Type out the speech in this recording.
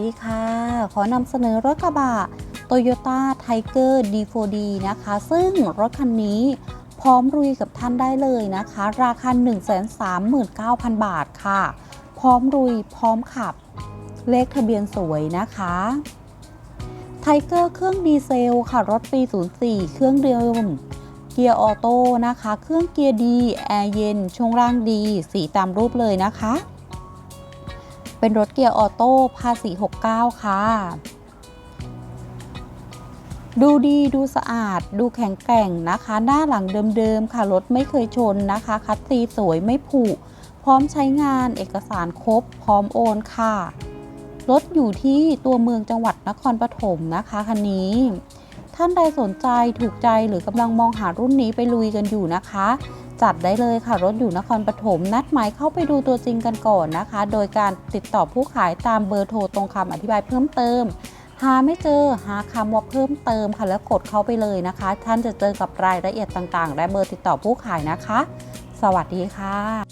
ดีค่ะ ขอนำเสนอรถกระบะ Toyota Tiger D4D นะคะ ซึ่งรถคันนี้พร้อมรุยกับท่านได้เลยนะคะ ราคา 139,000 บาทค่ะ พร้อมรุยพร้อมขับ เลขทะเบียนสวยนะคะไทเกอร์เครื่องดีเซลค่ะ รถปี 04 เครื่องเดิมเกียร์ออโต้นะคะ เครื่องเกียร์ดี แอร์เย็น ช่วงล่างดี สีตามรูปเลยนะคะ เป็นรถเกียร์ออโต้ภาษี 69 ค่ะ ดูดีดูสะอาด ดูแข็งแกร่งนะคะ หน้าหลังเดิมๆ ค่ะ รถไม่เคยชนนะคะ คัดตีสวยไม่ผุ พร้อมใช้งานเอกสารครบ พร้อมโอนค่ะ รถอยู่ที่ตัวเมืองจังหวัดนครปฐมนะคะคันนี้ ท่านใดสนใจถูกใจหรือกำลังมองหารุ่นนี้ไปลุยกันอยู่นะคะ จัดได้เลยค่ะรถอยู่นครปฐมนัดหมายเข้าไปดูตัวจริงกันก่อนนะคะ โดยการติดต่อผู้ขายตามเบอร์โทรตรงคำอธิบายเพิ่มเติม หาไม่เจอหาคำว่าเพิ่มเติมค่ะแล้วกดเข้าไปเลยนะคะ ท่านจะเจอกับรายละเอียดต่างๆ และเบอร์ติดต่อผู้ขายนะคะ สวัสดีค่ะ